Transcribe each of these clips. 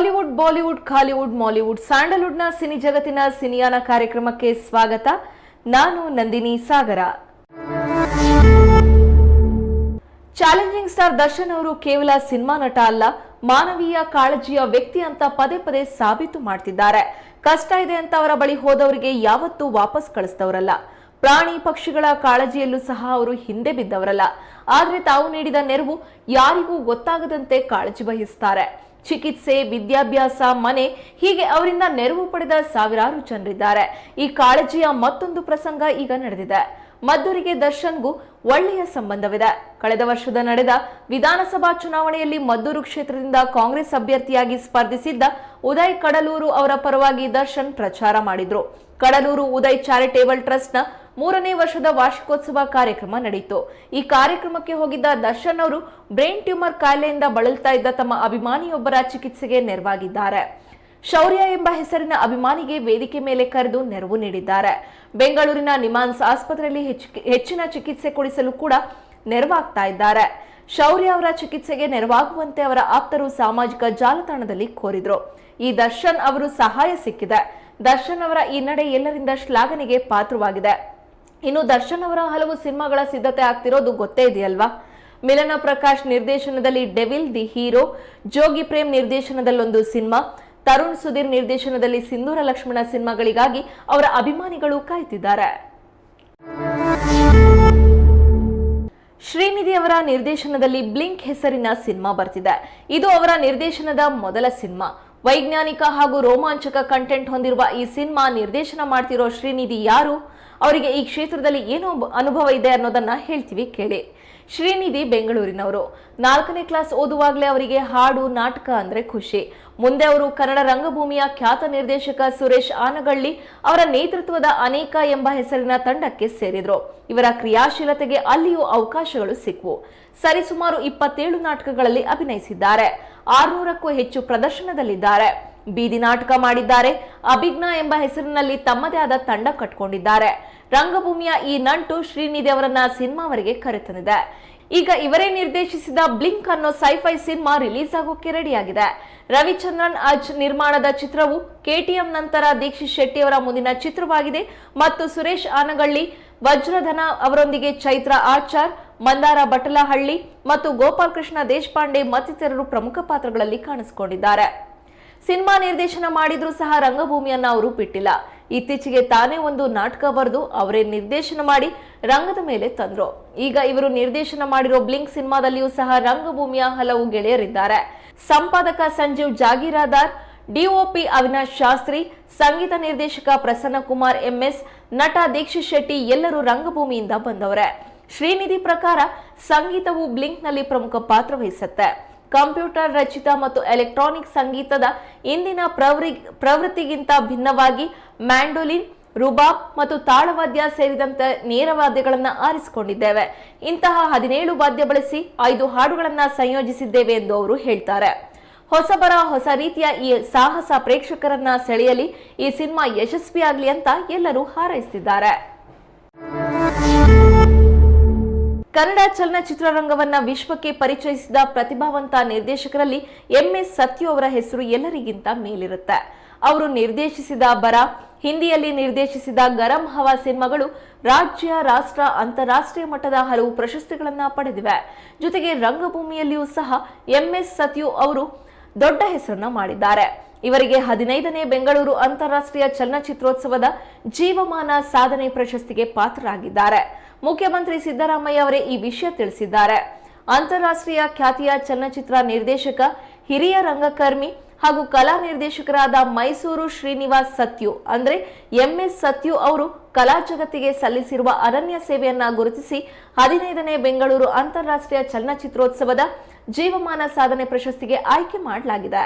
Tollywood Bollywood Kollywood Mollywood ಸ್ಯಾಂಡಲ್ವುಡ್ನ cine ಜಗತ್ತಿನ ಸಿನಿಯಾನ ಕಾರ್ಯಕ್ರಮಕ್ಕೆ ಸ್ವಾಗತ. ನಾನು ನಂದಿನಿ ಸಾಗರ. ಚಾಲೆಂಜಿಂಗ್ ಸ್ಟಾರ್ ದರ್ಶನ್ ಅವರು ಕೇವಲ ಸಿನಿಮಾ ನಟ ಅಲ್ಲ, ಮಾನವೀಯ ಕಾಳಜಿಯ ವ್ಯಕ್ತಿ ಅಂತ ಪದೇ ಪದೇ ಸಾಬೀತು ಮಾಡ್ತಿದ್ದಾರೆ. ಕಷ್ಟ ಇದೆ ಅಂತ ಅವರ ಬಳಿ ಹೋದವರಿಗೆ ಯಾವತ್ತೂ ವಾಪಸ್ ಕಳಿಸಿದವರಲ್ಲ ಪ್ರಾಣಿ ಪಕ್ಷಿಗಳ ಕಾಳಜಿಯಲ್ಲೂ ಸಹ ಅವರು ಹಿಂದೆ ಬಿದ್ದವರಲ್ಲ. ಆದರೆ ತಾವು ನೀಡಿದ ನೆರವು ಯಾರಿಗೂ ಗೊತ್ತಾಗದಂತೆ ಕಾಳಜಿ ವಹಿಸ್ತಾರೆ. ಚಿಕಿತ್ಸೆ, ವಿದ್ಯಾಭ್ಯಾಸ, ಮನೆ ಹೀಗೆ ಅವರಿಂದ ನೆರವು ಪಡೆದ ಸಾವಿರಾರು ಜನರಿದ್ದಾರೆ. ಈ ಕಾಳಜಿಯ ಮತ್ತೊಂದು ಪ್ರಸಂಗ ಈಗ ನಡೆದಿದೆ. ಮದ್ದೂರಿಗೆ ದರ್ಶನ್ಗೂ ಒಳ್ಳೆಯ ಸಂಬಂಧವಿದೆ. ಕಳೆದ ವರ್ಷದ ನಡೆದ ವಿಧಾನಸಭಾ ಚುನಾವಣೆಯಲ್ಲಿ ಮದ್ದೂರು ಕ್ಷೇತ್ರದಿಂದ ಕಾಂಗ್ರೆಸ್ ಅಭ್ಯರ್ಥಿಯಾಗಿ ಸ್ಪರ್ಧಿಸಿದ್ದ ಉದಯ್ ಕಡಲೂರು ಅವರ ಪರವಾಗಿ ದರ್ಶನ್ ಪ್ರಚಾರ ಮಾಡಿದ್ರು. ಕಡಲೂರು ಉದಯ್ ಚಾರಿಟೇಬಲ್ ಟ್ರಸ್ಟ್ನ ಮೂರನೇ ವರ್ಷದ ವಾರ್ಷಿಕೋತ್ಸವ ಕಾರ್ಯಕ್ರಮ ನಡೆಯಿತು. ಈ ಕಾರ್ಯಕ್ರಮಕ್ಕೆ ಹೋಗಿದ್ದ ದರ್ಶನ್ ಅವರು ಬ್ರೈನ್ ಟ್ಯೂಮರ್ ಕಾಯಿಲೆಯಿಂದ ಬಳಲ್ತಾ ಇದ್ದ ತಮ್ಮ ಅಭಿಮಾನಿಯೊಬ್ಬರ ಚಿಕಿತ್ಸೆಗೆ ನೆರವಾಗಿದ್ದಾರೆ. ಶೌರ್ಯ ಎಂಬ ಹೆಸರಿನ ಅಭಿಮಾನಿಗೆ ವೇದಿಕೆ ಮೇಲೆ ಕರೆದು ನೆರವು ನೀಡಿದ್ದಾರೆ. ಬೆಂಗಳೂರಿನ ನಿಮಾನ್ಸ್ ಆಸ್ಪತ್ರೆಯಲ್ಲಿ ಹೆಚ್ಚು- ಹೆಚ್ಚಿನ ಚಿಕಿತ್ಸೆ ಕೊಡಿಸಲು ಕೂಡ ನೆರವಾಗ್ತಾ ಇದ್ದಾರೆ. ಶೌರ್ಯ ಅವರ ಚಿಕಿತ್ಸೆಗೆ ನೆರವಾಗುವಂತೆ ಅವರ ಆಪ್ತರು ಸಾಮಾಜಿಕ ಜಾಲತಾಣದಲ್ಲಿ ಕೋರಿದ್ರು. ಈ ದರ್ಶನ್ ಅವರು ಸಹಾಯ ಸಿಕ್ಕಿದೆ. ದರ್ಶನ್ ಅವರ ಈ ನಡೆ ಎಲ್ಲರಿಂದ ಶ್ಲಾಘನೆಗೆ ಪಾತ್ರವಾಗಿದೆ. ಇನ್ನು ದರ್ಶನ್ ಅವರ ಹಲವು ಸಿನಿಮಾಗಳ ಸಿದ್ಧತೆ ಆಗ್ತಿರೋದು ಗೊತ್ತೇ ಇದೆಯಲ್ವಾ? ಮಿಲನ ಪ್ರಕಾಶ್ ನಿರ್ದೇಶನದಲ್ಲಿ devil the hero, Jogi Prem ನಿರ್ದೇಶನದಲ್ಲೊಂದು cinema, Tarun Sudhir ನಿರ್ದೇಶನದಲ್ಲಿ ಸಿಂಧೂರ ಲಕ್ಷ್ಮಣ ಸಿನಿಮಾಗಳಿಗಾಗಿ ಅವರ ಅಭಿಮಾನಿಗಳು ಕಾಯ್ತಿದ್ದಾರೆ. ಶ್ರೀನಿಧಿ ಅವರ ನಿರ್ದೇಶನದಲ್ಲಿ ಬ್ಲಿಂಕ್ ಹೆಸರಿನ ಸಿನಿಮಾ ಬರ್ತಿದೆ. ಇದು ಅವರ ನಿರ್ದೇಶನದ ಮೊದಲ ಸಿನಿಮಾ. ವೈಜ್ಞಾನಿಕ ಹಾಗೂ ರೋಮಾಂಚಕ ಕಂಟೆಂಟ್ ಹೊಂದಿರುವ ಈ ಸಿನಿಮಾ ನಿರ್ದೇಶನ ಮಾಡ್ತಿರೋ ಶ್ರೀನಿಧಿ ಯಾರು? ಅವರಿಗೆ ಈ ಕ್ಷೇತ್ರದಲ್ಲಿ ಏನು ಅನುಭವ ಇದೆ ಅನ್ನೋದನ್ನ ಹೇಳ್ತೀವಿ ಕೇಳಿ. ಶ್ರೀನಿಧಿ ಬೆಂಗಳೂರಿನವರು. ನಾಲ್ಕನೇ ಕ್ಲಾಸ್ ಓದುವಾಗಲೇ ಅವರಿಗೆ ಹಾಡು, ನಾಟಕ ಅಂದ್ರೆ ಖುಷಿ. ಮುಂದೆ ಅವರು ಕನ್ನಡ ರಂಗಭೂಮಿಯ ಖ್ಯಾತ ನಿರ್ದೇಶಕ ಸುರೇಶ್ ಆನಗಳ್ಳಿ ಅವರ ನೇತೃತ್ವದ ಅನೇಕ ಎಂಬ ಹೆಸರಿನ ತಂಡಕ್ಕೆ ಸೇರಿದ್ರು. ಇವರ ಕ್ರಿಯಾಶೀಲತೆಗೆ ಅಲ್ಲಿಯೂ ಅವಕಾಶಗಳು ಸಿಕ್ವು. ಸರಿಸುಮಾರು ಇಪ್ಪತ್ತೇಳು ನಾಟಕಗಳಲ್ಲಿ ಅಭಿನಯಿಸಿದ್ದಾರೆ. ಆರುನೂರಕ್ಕೂ ಹೆಚ್ಚು ಪ್ರದರ್ಶನದಲ್ಲಿದ್ದಾರೆ. ಬೀದಿ ನಾಟಕ ಮಾಡಿದ್ದಾರೆ. ಅಭಿಜ್ಞ ಎಂಬ ಹೆಸರಿನಲ್ಲಿ ತಮ್ಮದೇ ಆದ ತಂಡ ಕಟ್ಕೊಂಡಿದ್ದಾರೆ. ರಂಗಭೂಮಿಯ ಈ ನಂಟು ಶ್ರೀನಿಧಿ ಅವರನ್ನ ಸಿನಿಮಾವರೆಗೆ ಕರೆತಂದಿದೆ. ಈಗ ಇವರೇ ನಿರ್ದೇಶಿಸಿದ ಬ್ಲಿಂಕ್ ಅನ್ನೋ ಸೈಫೈ ಸಿನಿಮಾ ರಿಲೀಸ್ ಆಗೋಕೆ ರೆಡಿಯಾಗಿದೆ. ರವಿಚಂದ್ರನ್ ಅಜ್ ನಿರ್ಮಾಣದ ಚಿತ್ರವು ಕೆಟಿಎಂ ನಂತರ ದೀಕ್ಷಿತ್ ಶೆಟ್ಟಿ ಅವರ ಮುಂದಿನ ಚಿತ್ರವಾಗಿದೆ ಮತ್ತು ಸುರೇಶ್ ಆನಗಳ್ಳಿ, ವಜ್ರಧನ ಅವರೊಂದಿಗೆ ಚೈತ್ರ ಆಚಾರ್, ಮಂದಾರ ಬಟಲಹಳ್ಳಿ ಮತ್ತು ಗೋಪಾಲಕೃಷ್ಣ ದೇಶಪಾಂಡೆ ಮತ್ತಿತರರು ಪ್ರಮುಖ ಪಾತ್ರಗಳಲ್ಲಿ ಕಾಣಿಸಿಕೊಂಡಿದ್ದಾರೆ. ಸಿನಿಮಾ ನಿರ್ದೇಶನ ಮಾಡಿದ್ರೂ ಸಹ ರಂಗಭೂಮಿಯನ್ನ ಅವರು ಬಿಟ್ಟಿಲ್ಲ. ಇತ್ತೀಚೆಗೆ ತಾನೇ ಒಂದು ನಾಟಕ ಬರೆದು ಅವರೇ ನಿರ್ದೇಶನ ಮಾಡಿ ರಂಗದ ಮೇಲೆ ತಂದ್ರು. ಈಗ ಇವರು ನಿರ್ದೇಶನ ಮಾಡಿರೋ ಬ್ಲಿಂಕ್ ಸಿನಿಮಾದಲ್ಲಿಯೂ ಸಹ ರಂಗಭೂಮಿಯ ಹಲವು ಗೆಳೆಯರಿದ್ದಾರೆ. ಸಂಪಾದಕ ಸಂಜೀವ್ ಜಾಗೀರಾದಾರ್ ಡಿಒಪಿ ಅವಿನಾಶ್ ಶಾಸ್ತ್ರಿ, ಸಂಗೀತ ನಿರ್ದೇಶಕ ಪ್ರಸನ್ನ ಕುಮಾರ್ ಎಂಎಸ್ ನಟ ದೀಕ್ಷಿತ್ ಶೆಟ್ಟಿ ಎಲ್ಲರೂ ರಂಗಭೂಮಿಯಿಂದ ಬಂದವರೇ. ಶ್ರೀನಿಧಿ ಪ್ರಕಾರ ಸಂಗೀತವು ಬ್ಲಿಂಕ್ನಲ್ಲಿ ಪ್ರಮುಖ ಪಾತ್ರ ವಹಿಸುತ್ತೆ. ಕಂಪ್ಯೂಟರ್ ರಚಿತ ಮತ್ತು ಎಲೆಕ್ಟ್ರಾನಿಕ್ ಸಂಗೀತದ ಇಂದಿನ ಪ್ರವೃ, ಪ್ರವೃತ್ತಿಗಿಂತ ಭಿನ್ನವಾಗಿ ಮ್ಯಾಂಡೋಲಿನ್, ರುಬಾಬ್ ಮತ್ತು ತಾಳವಾದ್ಯ ಸೇರಿದಂತೆ ನೇರವಾದ್ಯಗಳನ್ನು ಆರಿಸಿಕೊಂಡಿದ್ದೇವೆ. ಇಂತಹ ಹದಿನೇಳು ವಾದ್ಯ ಬಳಸಿ ಐದು ಹಾಡುಗಳನ್ನು ಸಂಯೋಜಿಸಿದ್ದೇವೆ ಎಂದು ಅವರು ಹೇಳ್ತಾರೆ. ಹೊಸಬರ ಹೊಸ ರೀತಿಯ ಈ ಸಾಹಸ ಪ್ರೇಕ್ಷಕರನ್ನ ಸೆಳೆಯಲಿ ಈ ಸಿನಿಮಾ ಯಶಸ್ವಿಯಾಗಲಿ ಅಂತ ಎಲ್ಲರೂ ಹಾರೈಸಿದ್ದಾರೆ ಕನ್ನಡ ಚಲನಚಿತ್ರರಂಗವನ್ನ ವಿಶ್ವಕ್ಕೆ ಪರಿಚಯಿಸಿದ ಪ್ರತಿಭಾವಂತ ನಿರ್ದೇಶಕರಲ್ಲಿ ಎಂಎಸ್ ಸತ್ಯು ಅವರ ಹೆಸರು ಎಲ್ಲರಿಗಿಂತ ಮೇಲಿರುತ್ತೆ. ಅವರು ನಿರ್ದೇಶಿಸಿದ ಬರ, ಹಿಂದಿಯಲ್ಲಿ ನಿರ್ದೇಶಿಸಿದ ಗರಂ ಹವಾ ಸಿನಿಮಾಗಳು ರಾಜ್ಯ, ರಾಷ್ಟ್ರ, ಅಂತಾರಾಷ್ಟ್ರೀಯ ಮಟ್ಟದ ಹಲವು ಪ್ರಶಸ್ತಿಗಳನ್ನು ಪಡೆದಿವೆ. ಜೊತೆಗೆ ರಂಗಭೂಮಿಯಲ್ಲಿಯೂ ಸಹ ಎಂಎಸ್ ಸತ್ಯು ಅವರು ದೊಡ್ಡ ಹೆಸರನ್ನ ಮಾಡಿದ್ದಾರೆ. ಇವರಿಗೆ ಹದಿನೈದನೇ ಬೆಂಗಳೂರು ಅಂತಾರಾಷ್ಟ್ರೀಯ ಚಲನಚಿತ್ರೋತ್ಸವದ ಜೀವಮಾನ ಸಾಧನೆ ಪ್ರಶಸ್ತಿಗೆ ಪಾತ್ರರಾಗಿದ್ದಾರೆ. ಮುಖ್ಯಮಂತ್ರಿ ಸಿದ್ದರಾಮಯ್ಯ ಅವರೇ ಈ ವಿಷಯ ತಿಳಿಸಿದ್ದಾರೆ. ಅಂತಾರಾಷ್ಟ್ರೀಯ ಖ್ಯಾತಿಯ ಚಲನಚಿತ್ರ ನಿರ್ದೇಶಕ, ಹಿರಿಯ ರಂಗಕರ್ಮಿ ಹಾಗೂ ಕಲಾ ನಿರ್ದೇಶಕರಾದ ಮೈಸೂರು ಶ್ರೀನಿವಾಸ್ ಸತ್ಯು ಅಂದ್ರೆ ಎಂಎಸ್ ಸತ್ಯು ಅವರು ಕಲಾ ಜಗತ್ತಿಗೆ ಸಲ್ಲಿಸಿರುವ ಅನನ್ಯ ಸೇವೆಯನ್ನ ಗುರುತಿಸಿ ಹದಿನೈದನೇ ಬೆಂಗಳೂರು ಅಂತಾರಾಷ್ಟ್ರೀಯ ಚಲನಚಿತ್ರೋತ್ಸವದ ಜೀವಮಾನ ಸಾಧನೆ ಪ್ರಶಸ್ತಿಗೆ ಆಯ್ಕೆ ಮಾಡಲಾಗಿದೆ.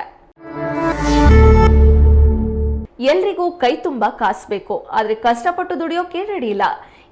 ಎಲ್ರಿಗೂ ಕೈ ತುಂಬಾ ಕಾಸ್ಬೇಕು. ಆದ್ರೆ ಕಷ್ಟಪಟ್ಟು ದುಡಿಯೋಕೆ ರೆಡಿ ಇಲ್ಲ.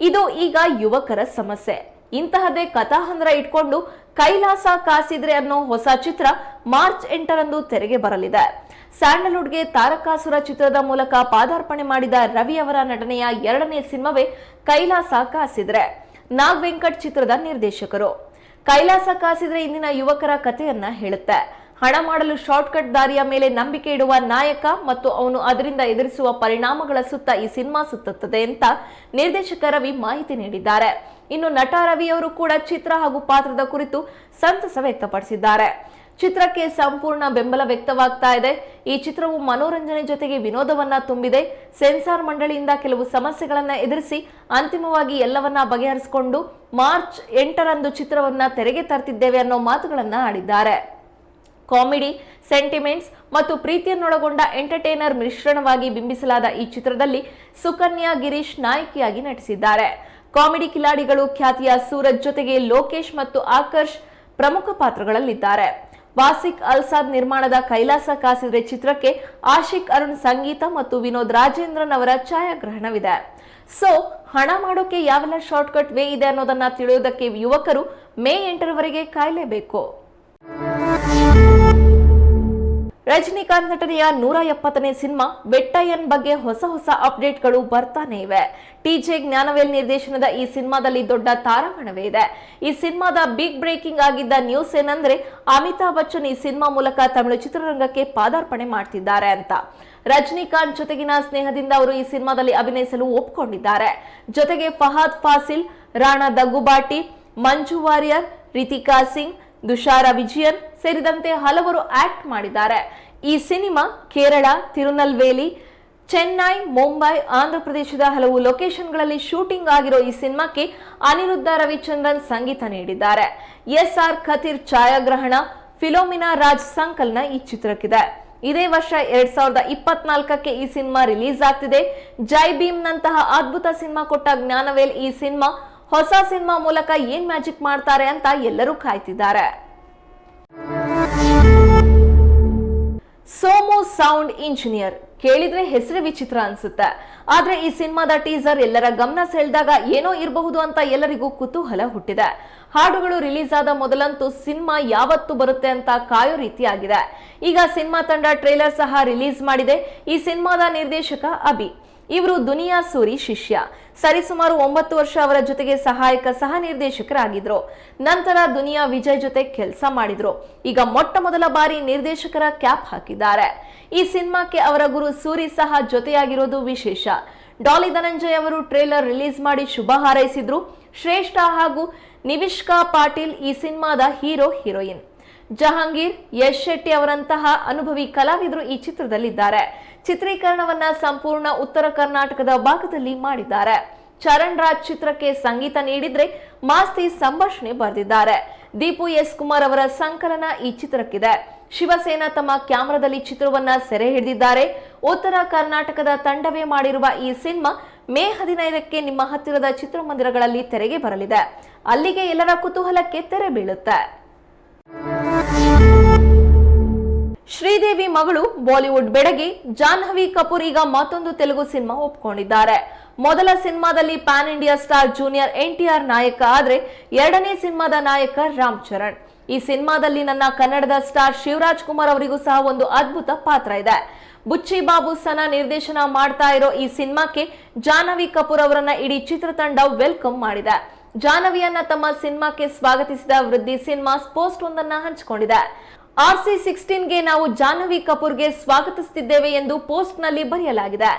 ಇದು ಈಗ ಯುವಕರ ಸಮಸ್ಯೆ. ಇಂತಹದೇ ಕಥಾಹಂದ್ರ ಇಟ್ಕೊಂಡು ಕೈಲಾಸ ಕಾಸಿದ್ರೆ ಅನ್ನೋ ಹೊಸ ಚಿತ್ರ ಮಾರ್ಚ್ ಎಂಟರಂದು ತೆರೆಗೆ ಬರಲಿದೆ. ಸ್ಯಾಂಡಲ್ವುಡ್ಗೆ ತಾರಕಾಸುರ ಚಿತ್ರದ ಮೂಲಕ ಪಾದಾರ್ಪಣೆ ಮಾಡಿದ ರವಿ ಅವರ ನಟನೆಯ ಎರಡನೇ ಸಿನಿಮಾವೇ ಕೈಲಾಸ ಕಾಸಿದ್ರೆ. ನಾಗ್ ವೆಂಕಟ್ ಚಿತ್ರದ ನಿರ್ದೇಶಕರು. ಕೈಲಾಸ ಕಾಸಿದ್ರೆ ಇಂದಿನ ಯುವಕರ ಕಥೆಯನ್ನ ಹೇಳುತ್ತೆ. ಹಣ ಮಾಡಲು ಶಾರ್ಟ್ಕಟ್ ದಾರಿಯ ಮೇಲೆ ನಂಬಿಕೆ ಇಡುವ ನಾಯಕ ಮತ್ತು ಅವನು ಅದರಿಂದ ಎದುರಿಸುವ ಪರಿಣಾಮಗಳ ಸುತ್ತ ಈ ಸಿನಿಮಾ ಸುತ್ತುತ್ತದೆ ಅಂತ ನಿರ್ದೇಶಕ ರವಿ ಮಾಹಿತಿ ನೀಡಿದ್ದಾರೆ. ಇನ್ನು ನಟ ರವಿ ಅವರು ಕೂಡ ಚಿತ್ರ ಹಾಗೂ ಪಾತ್ರದ ಕುರಿತು ಸಂತಸ ವ್ಯಕ್ತಪಡಿಸಿದ್ದಾರೆ. ಚಿತ್ರಕ್ಕೆ ಸಂಪೂರ್ಣ ಬೆಂಬಲ ವ್ಯಕ್ತವಾಗ್ತಾ ಇದೆ. ಈ ಚಿತ್ರವು ಮನೋರಂಜನೆ ಜೊತೆಗೆ ವಿನೋದವನ್ನ ತುಂಬಿದೆ. ಸೆನ್ಸಾರ್ ಮಂಡಳಿಯಿಂದ ಕೆಲವು ಸಮಸ್ಯೆಗಳನ್ನ ಎದುರಿಸಿ ಅಂತಿಮವಾಗಿ ಎಲ್ಲವನ್ನ ಬಗೆಹರಿಸಿಕೊಂಡು ಮಾರ್ಚ್ ಎಂಟರಂದು ಚಿತ್ರವನ್ನ ತೆರೆಗೆ ತರ್ತಿದ್ದೇವೆ ಅನ್ನೋ ಮಾತುಗಳನ್ನ ಆಡಿದ್ದಾರೆ. ಕಾಮಿಡಿ, ಸೆಂಟಿಮೆಂಟ್ಸ್ ಮತ್ತು ಪ್ರೀತಿಯನ್ನೊಳಗೊಂಡ ಎಂಟರ್ಟೈನರ್ ಮಿಶ್ರಣವಾಗಿ ಬಿಂಬಿಸಲಾದ ಈ ಚಿತ್ರದಲ್ಲಿ ಸುಕನ್ಯಾ, ಗಿರೀಶ್ ನಾಯಕಿಯಾಗಿ ನಟಿಸಿದ್ದಾರೆ. ಕಾಮಿಡಿ ಕಿಲಾಡಿಗಳು ಖ್ಯಾತಿಯ ಸೂರಜ್ ಜೊತೆಗೆ ಲೋಕೇಶ್ ಮತ್ತು ಆಕರ್ಷ್ ಪ್ರಮುಖ ಪಾತ್ರಗಳಲ್ಲಿದ್ದಾರೆ. ವಾಸಿಕ್ ಅಲ್ಸಾದ್ ನಿರ್ಮಾಣದ ಕೈಲಾಸ ಕಾಸಿದ್ರೆ ಚಿತ್ರಕ್ಕೆ ಆಶಿಕ್ ಅರುಣ್ ಸಂಗೀತ ಮತ್ತು ವಿನೋದ್ ರಾಜೇಂದ್ರನ್ ಅವರ ಛಾಯಾಗ್ರಹಣವಿದೆ. ಸೊ, ಹಣ ಮಾಡೋಕೆ ಯಾವೆಲ್ಲ ಶಾರ್ಟ್ಕಟ್ ವೇ ಇದೆ ಅನ್ನೋದನ್ನ ತಿಳಿಯೋದಕ್ಕೆ ಯುವಕರು ಮೇ ಎಂಟರವರೆಗೆ ಕಾಯಲೇಬೇಕು. ರಜನಿಕಾಂತ್ ನಟನೆಯ ನೂರ ಎಪ್ಪತ್ತನೇ ಸಿನಿಮಾ ವೆಟ್ಟಯ್ಯನ್ ಬಗ್ಗೆ ಹೊಸ ಹೊಸ ಅಪ್ಡೇಟ್ಗಳು ಬರ್ತಾನೆ ಇವೆ. ಟಿಜೆ ಜ್ಞಾನವೇಲ್ ನಿರ್ದೇಶನದ ಈ ಸಿನಿಮಾದಲ್ಲಿ ದೊಡ್ಡ ತಾರಾಗಣವೇ ಇದೆ ಈ ಸಿನಿಮಾದ ಬಿಗ್ ಬ್ರೇಕಿಂಗ್ ಆಗಿದ್ದ ನ್ಯೂಸ್ ಏನಂದ್ರೆ, ಅಮಿತಾಬ್ ಬಚ್ಚನ್ ಈ ಸಿನಿಮಾ ಮೂಲಕ ತಮಿಳು ಚಿತ್ರರಂಗಕ್ಕೆ ಪಾದಾರ್ಪಣೆ ಮಾಡ್ತಿದ್ದಾರೆ ಅಂತ. ರಜನಿಕಾಂತ್ ಜೊತೆಗಿನ ಸ್ನೇಹದಿಂದ ಅವರು ಈ ಸಿನಿಮಾದಲ್ಲಿ ಅಭಿನಯಿಸಲು ಒಪ್ಪಿಕೊಂಡಿದ್ದಾರೆ ಜೊತೆಗೆ ಫಹಾದ್ ಫಾಸಿಲ್, ರಾಣಾ ದಗ್ಗುಬಾಟಿ, ಮಂಜು ವಾರಿಯರ್, ರಿತಿಕಾ ಸಿಂಗ್ ದುಷಾರ ವಿಜಯನ್ ಸೇರಿದಂತೆ ಹಲವರು ಆಕ್ಟ್ ಮಾಡಿದ್ದಾರೆ. ಈ ಸಿನಿಮಾ ಕೇರಳ, ತಿರುನಲ್ವೇಲಿ, ಚೆನ್ನೈ, ಮುಂಬೈ, ಆಂಧ್ರ ಪ್ರದೇಶದ ಹಲವು ಲೊಕೇಶನ್ಗಳಲ್ಲಿ ಶೂಟಿಂಗ್ ಆಗಿರೋ ಈ ಸಿನಿಮಾಕ್ಕೆ ಅನಿರುದ್ಧ ರವಿಚಂದ್ರನ್ ಸಂಗೀತ ನೀಡಿದ್ದಾರೆ. ಎಸ್ ಆರ್ ಖತೀರ್ ಛಾಯಾಗ್ರಹಣ, ಫಿಲೋಮಿನಾ ರಾಜ್ ಸಂಕಲನ ಈ ಚಿತ್ರಕ್ಕಿದೆ. ಇದೇ ವರ್ಷ ಎರಡ್ ಸಾವಿರದ ಇಪ್ಪತ್ನಾಲ್ಕಕ್ಕೆ ಈ ಸಿನಿಮಾ ರಿಲೀಸ್ ಆಗ್ತಿದೆ. ಜೈ ಭೀಮ್ ನಂತಹ ಅದ್ಭುತ ಸಿನಿಮಾ ಕೊಟ್ಟ ಜ್ಞಾನವೇಲ್ ಈ ಸಿನಿಮಾ ಹೊಸ ಸಿನಿಮಾ ಮೂಲಕ ಏನ್ ಮ್ಯಾಜಿಕ್ ಮಾಡ್ತಾರೆ ಅಂತ ಎಲ್ಲರೂ ಕಾಯ್ತಿದ್ದಾರೆ. Somu sound engineer. ಕೇಳಿದ್ರೆ ಹೆಸರು ವಿಚಿತ್ರ ಅನ್ಸುತ್ತೆ. ಆದ್ರೆ ಈ ಸಿನಿಮಾದ ಟೀಸರ್ ಎಲ್ಲರ ಗಮನ ಸೆಳೆದಾಗ ಏನೋ ಇರಬಹುದು ಅಂತ ಎಲ್ಲರಿಗೂ ಕುತೂಹಲ ಹುಟ್ಟಿದೆ. ಹಾಡುಗಳು ರಿಲೀಸ್ ಆದ ಮೊದಲಂತೂ ಸಿನಿಮಾ ಯಾವತ್ತು ಬರುತ್ತೆ ಅಂತ ಕಾಯೋ ರೀತಿಯಾಗಿದೆ. ಈಗ ಸಿನಿಮಾ ತಂಡ ಟ್ರೇಲರ್ ಸಹ ರಿಲೀಸ್ ಮಾಡಿದೆ. ಈ ಸಿನಿಮಾದ ನಿರ್ದೇಶಕ ಅಭಿ. ಇವರು ದುನಿಯಾ ಸೂರಿ ಶಿಷ್ಯ. ಸರಿಸುಮಾರು ಒಂಬತ್ತು ವರ್ಷ ಅವರ ಜೊತೆಗೆ ಸಹಾಯಕ ಸಹ ನಿರ್ದೇಶಕರಾಗಿದ್ರು. ನಂತರ ದುನಿಯಾ ವಿಜಯ್ ಜೊತೆ ಕೆಲಸ ಮಾಡಿದ್ರು. ಈಗ ಮೊಟ್ಟ ಮೊದಲ ಬಾರಿ ನಿರ್ದೇಶಕರ ಕ್ಯಾಪ್ ಹಾಕಿದ್ದಾರೆ. ಈ ಸಿನಿಮಾಕ್ಕೆ ಅವರ ಗುರು ಸೂರಿ ಸಹ ಜೊತೆಯಾಗಿರೋದು ವಿಶೇಷ. ಡಾಲಿ ಧನಂಜಯ್ ಅವರು ಟ್ರೇಲರ್ ರಿಲೀಸ್ ಮಾಡಿ ಶುಭ ಹಾರೈಸಿದ್ರು. ಶ್ರೇಷ್ಠ ಹಾಗೂ ನಿವಿಷ್ಕಾ ಪಾಟೀಲ್ ಈ ಸಿನಿಮಾದ ಹೀರೋ ಹೀರೋಯಿನ್. ಜಹಾಂಗೀರ್, ಯಶ್ ಶೆಟ್ಟಿ ಅವರಂತಹ ಅನುಭವಿ ಕಲಾವಿದರು ಈ ಚಿತ್ರದಲ್ಲಿದ್ದಾರೆ. ಚಿತ್ರೀಕರಣವನ್ನ ಸಂಪೂರ್ಣ ಉತ್ತರ ಕರ್ನಾಟಕದ ಭಾಗದಲ್ಲಿ ಮಾಡಿದ್ದಾರೆ. ಚರಣ್ ರಾಜ್ ಚಿತ್ರಕ್ಕೆ ಸಂಗೀತ ನೀಡಿದ್ರೆ ಮಾಸ್ತಿ ಸಂಭಾಷಣೆ ಬರೆದಿದ್ದಾರೆ. ದೀಪು ಎಸ್ ಕುಮಾರ್ ಅವರ ಸಂಕಲನ ಈ ಚಿತ್ರಕ್ಕಿದೆ. ಶಿವಸೇನಾ ತಮ್ಮ ಕ್ಯಾಮರಾದಲ್ಲಿ ಚಿತ್ರವನ್ನ ಸೆರೆ ಹಿಡಿದಿದ್ದಾರೆ. ಉತ್ತರ ಕರ್ನಾಟಕದ ತಂಡವೇ ಮಾಡಿರುವ ಈ ಸಿನಿಮಾ ಮೇ ಹದಿನೈದಕ್ಕೆ ನಿಮ್ಮ ಹತ್ತಿರದ ಚಿತ್ರಮಂದಿರಗಳಲ್ಲಿ ತೆರೆಗೆ ಬರಲಿದೆ. ಅಲ್ಲಿಗೆ ಎಲ್ಲರ ಕುತೂಹಲಕ್ಕೆ ತೆರೆ ಬೀಳುತ್ತೆ. ಶ್ರೀದೇವಿ ಮಗಳು ಬಾಲಿವುಡ್ ಬೆಡಗಿ ಜಾಹ್ನವಿ ಕಪೂರ್ ಈಗ ಮತ್ತೊಂದು ತೆಲುಗು ಸಿನಿಮಾ ಒಪ್ಕೊಂಡಿದ್ದಾರೆ. ಮೊದಲ ಸಿನಿಮಾದಲ್ಲಿ pan India star junior NTR ನಾಯಕ ಆದ್ರೆ ಎರಡನೇ ಸಿನಿಮಾದ ನಾಯಕ ರಾಮ್ ಚರಣ್. ಈ ಸಿನಿಮಾದಲ್ಲಿ ನನ್ನ ಕನ್ನಡದ ಸ್ಟಾರ್ ಶಿವರಾಜ್ ಕುಮಾರ್ ಅವರಿಗೂ ಸಹ ಒಂದು ಅದ್ಭುತ ಪಾತ್ರ ಇದೆ. ಬುಚ್ಚಿ ಬಾಬು ಸನ ನಿರ್ದೇಶನ ಮಾಡ್ತಾ ಇರೋ ಈ ಸಿನಿಮಾಕ್ಕೆ ಜಾಹ್ನವಿ ಕಪೂರ್ ಅವರನ್ನ ಇಡೀ ಚಿತ್ರತಂಡ ವೆಲ್ಕಮ್ ಮಾಡಿದೆ. ಜಾಹ್ನವಿಯನ್ನ ತಮ್ಮ ಸಿನಿಮಾಕ್ಕೆ ಸ್ವಾಗತಿಸಿದ ವೃದ್ಧಿ ಸಿನಿಮಾ ಪೋಸ್ಟ್ ಒಂದನ್ನ ಹಂಚಿಕೊಂಡಿದೆ. ಆರ್ ಸಿ ಸಿಕ್ಸ್ಟೀನ್ಗೆ ನಾವು ಜಾಹ್ನವಿ ಕಪೂರ್ಗೆ ಸ್ವಾಗತಿಸುತ್ತಿದ್ದೇವೆ ಎಂದು ಪೋಸ್ಟ್ನಲ್ಲಿ ಬರೆಯಲಾಗಿದೆ.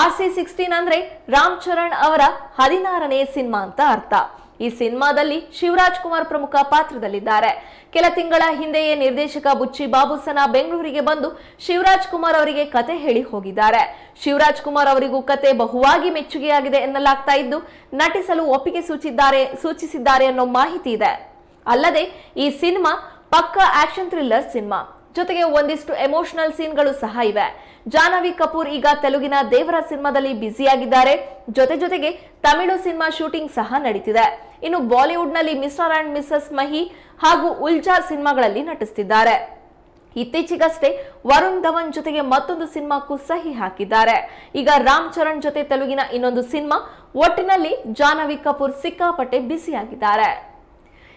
ಆರ್ ಸಿ ಸಿಕ್ಸ್ಟೀನ್ ಅಂದ್ರೆ ರಾಮ್ ಚರಣ್ ಅವರ ಹದಿನಾರನೇ ಸಿನಿಮಾ ಅಂತ ಅರ್ಥ. ಈ ಸಿನಿಮಾದಲ್ಲಿ ಶಿವರಾಜ್ ಕುಮಾರ್ ಪ್ರಮುಖ ಪಾತ್ರದಲ್ಲಿದ್ದಾರೆ. ಕೆಲ ತಿಂಗಳ ಹಿಂದೆಯೇ ನಿರ್ದೇಶಕ ಬುಚ್ಚಿ ಬಾಬುಸನ ಬೆಂಗಳೂರಿಗೆ ಬಂದು ಶಿವರಾಜ್ ಕುಮಾರ್ ಅವರಿಗೆ ಕತೆ ಹೇಳಿ ಹೋಗಿದ್ದಾರೆ. ಶಿವರಾಜ್ ಕುಮಾರ್ ಅವರಿಗೂ ಕತೆ ಬಹುವಾಗಿ ಮೆಚ್ಚುಗೆಯಾಗಿದೆ ಎನ್ನಲಾಗ್ತಾ ಇದ್ದು, ನಟಿಸಲು ಒಪ್ಪಿಗೆ ಸೂಚಿಸಿದ್ದಾರೆ ಸೂಚಿಸಿದ್ದಾರೆ ಅನ್ನೋ ಮಾಹಿತಿ ಇದೆ. ಅಲ್ಲದೆ ಈ ಸಿನಿಮಾ ಪಕ್ಕ ಆಕ್ಷನ್ ಥ್ರಿಲ್ಲರ್ ಸಿನಿಮಾ. ಜೊತೆಗೆ ಒಂದಿಷ್ಟು ಎಮೋಷನಲ್ ಸೀನ್ಗಳು ಸಹ ಇವೆ. ಜಾಹ್ನವಿ ಕಪೂರ್ ಈಗ ತೆಲುಗಿನ ದೇವರ ಸಿನಿಮಾದಲ್ಲಿ ಬ್ಯುಸಿಯಾಗಿದ್ದಾರೆ. ಜೊತೆ ಜೊತೆಗೆ ತಮಿಳು ಸಿನಿಮಾ ಶೂಟಿಂಗ್ ಸಹ ನಡೀತಿದೆ. ಇನ್ನು ಬಾಲಿವುಡ್ನಲ್ಲಿ ಮಿಸ್ಟರ್ ಅಂಡ್ ಮಿಸಸ್ ಮಹಿ ಹಾಗೂ ಉಲ್ಜಾ ಸಿನಿಮಾಗಳಲ್ಲಿ ನಟಿಸುತ್ತಿದ್ದಾರೆ ಇತ್ತೀಚೆಗಷ್ಟೇ ವರುಣ್ ಧವನ್ ಜೊತೆಗೆ ಮತ್ತೊಂದು ಸಿನಿಮಾಕ್ಕೂ ಸಹಿ ಹಾಕಿದ್ದಾರೆ. ಈಗ ರಾಮ್ ಚರಣ್ ಜೊತೆ ತೆಲುಗಿನ ಇನ್ನೊಂದು ಸಿನಿಮಾ, ಒಟ್ಟಿನಲ್ಲಿ ಜಾಹ್ನವಿ ಕಪೂರ್ ಸಿಕ್ಕಾಪಟ್ಟೆ ಬ್ಯುಸಿಯಾಗಿದ್ದಾರೆ.